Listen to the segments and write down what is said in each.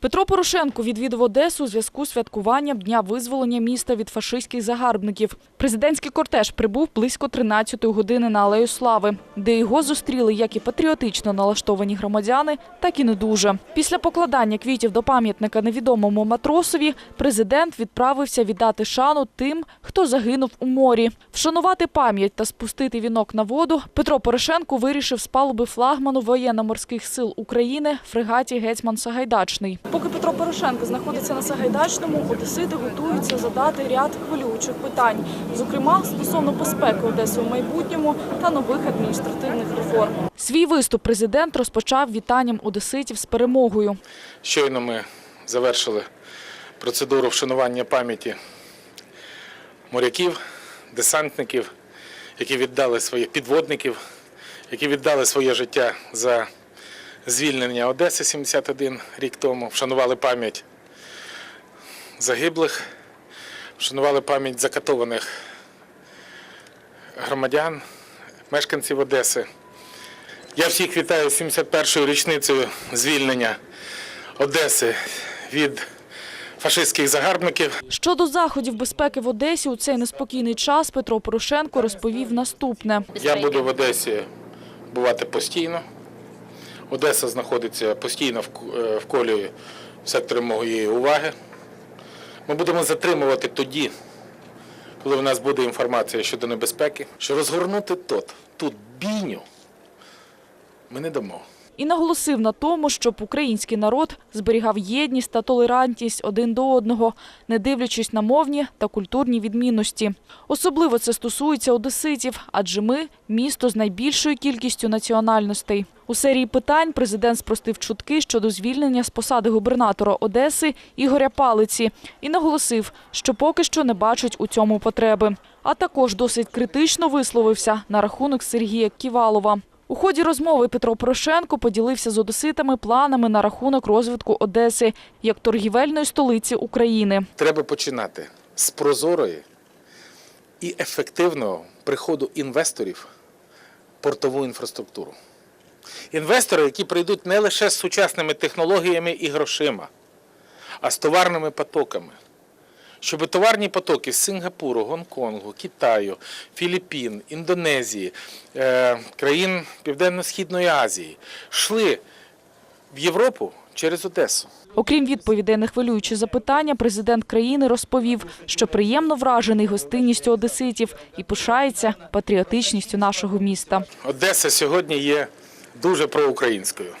Петро Порошенко відвідав Одесу у зв'язку з святкуванням Дня визволення міста від фашистських загарбників. Президентський кортеж прибув близько 13-ї години на Алею Слави, де його зустріли як і патріотично налаштовані громадяни, так і не дуже. Після покладання квітів до пам'ятника невідомому матросові президент відправився віддати шану тим, хто загинув у морі. Вшанувати пам'ять та спустити вінок на воду Петро Порошенко вирішив з палуби флагману воєнно-морських сил України фрегаті Гетьман Сагайдачний. Поки Петро Порошенко знаходиться на Сагайдачному, одесити готуються задати ряд хвилюючих питань, зокрема стосовно безпеки Одеси у майбутньому та нових адміністративних реформ. Свій виступ президент розпочав вітанням одеситів з перемогою. Щойно ми завершили процедуру вшанування пам'яті моряків, десантників, які віддали своїх підводників, які віддали своє життя за звільнення Одеси 71 рік тому, вшанували пам'ять загиблих, вшанували пам'ять закатованих громадян, мешканців Одеси. Я всіх вітаю з 71-ю річницею звільнення Одеси від фашистських загарбників. Щодо заходів безпеки в Одесі у цей неспокійний час Петро Порошенко розповів наступне. Я буду в Одесі бувати постійно. Одеса знаходиться постійно в е, в колі сектору моєї уваги. Ми будемо затримувати тоді, коли в нас буде інформація щодо небезпеки, що розгорнути тут, тут бійню ми не дамо. І наголосив на тому, щоб український народ зберігав єдність та толерантність один до одного, не дивлячись на мовні та культурні відмінності. Особливо це стосується одеситів, адже ми місто з найбільшою кількістю національностей. У серії питань президент спростив чутки щодо звільнення з посади губернатора Одеси Ігоря Палиці і наголосив, що поки що не бачить у цьому потреби. А також досить критично висловився на рахунок Сергія Ківалова. У ході розмови Петро Порошенко поділився з одеситами планами на рахунок розвитку Одеси як торгівельної столиці України. Треба починати з прозорої і ефективного приходу інвесторів в портову інфраструктуру. Інвестори, які прийдуть не лише з сучасними технологіями і грошима, а з товарними потоками. Щоб товарні потоки з Сингапуру, Гонконгу, Китаю, Філіппін, Індонезії, е, країн Південно-Східної Азії йшли в Європу через Одесу. Окрім відповідей на хвилюючі запитання, президент країни розповів, що приємно вражений гостинністю одеситів і пишається патріотичністю нашого міста. Одеса сьогодні є дуже проукраїнською.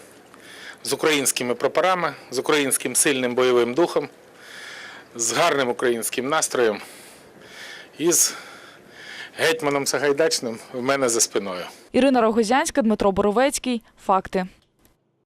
З українськими прапорами, з українським сильним бойовим духом, з гарним українським настроєм і з гетьманом Сагайдачним в мене за спиною. Ірина Рогозянська, Дмитро Боровецький. Факти.